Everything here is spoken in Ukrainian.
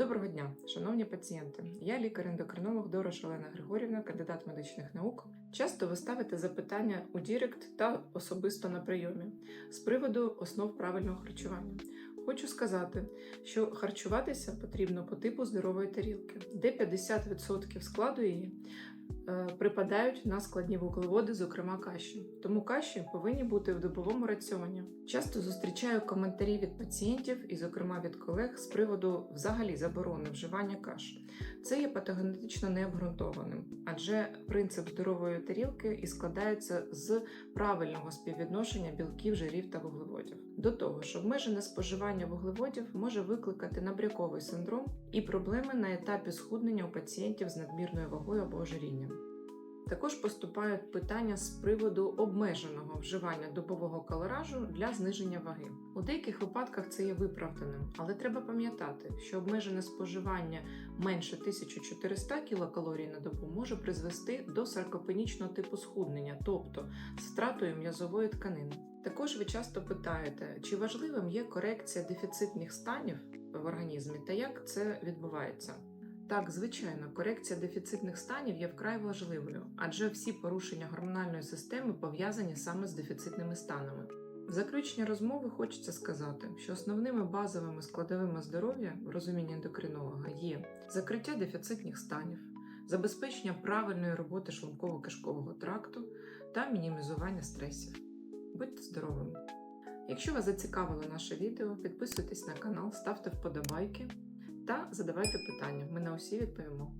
Доброго дня, шановні пацієнти. Я лікар-ендокринолог Дорош Олена Григорівна, кандидат медичних наук. Часто ви ставите запитання у Дірект та особисто на прийомі з приводу основ правильного харчування. Хочу сказати, що харчуватися потрібно по типу здорової тарілки, де 50% складу її припадають на складні вуглеводи, зокрема каші. Тому каші повинні бути в добовому раціоні. Часто зустрічаю коментарі від пацієнтів і, зокрема, від колег з приводу взагалі заборони вживання каш. Це є патогенетично необґрунтованим, адже принцип здорової тарілки і складається з правильного співвідношення білків, жирів та вуглеводів. До того ж, обмежене споживання вуглеводів може викликати набряковий синдром і проблеми на етапі схуднення у пацієнтів з надмірною вагою або ожирінням. Також поступають питання з приводу обмеженого вживання добового калоражу для зниження ваги. У деяких випадках це є виправданим, але треба пам'ятати, що обмежене споживання менше 1400 кілокалорій на добу може призвести до саркопенічного типу схуднення, тобто з втратою м'язової тканини. Також ви часто питаєте, чи важливим є корекція дефіцитних станів в організмі та як це відбувається. Так, звичайно, корекція дефіцитних станів є вкрай важливою, адже всі порушення гормональної системи пов'язані саме з дефіцитними станами. В заключення розмови хочеться сказати, що основними базовими складовими здоров'я в розумінні ендокринолога є закриття дефіцитних станів, забезпечення правильної роботи шлунково-кишкового тракту та мінімізування стресів. Будьте здоровими! Якщо вас зацікавило наше відео, підписуйтесь на канал, ставте вподобайки та задавайте питання. Ми на усі відповімо.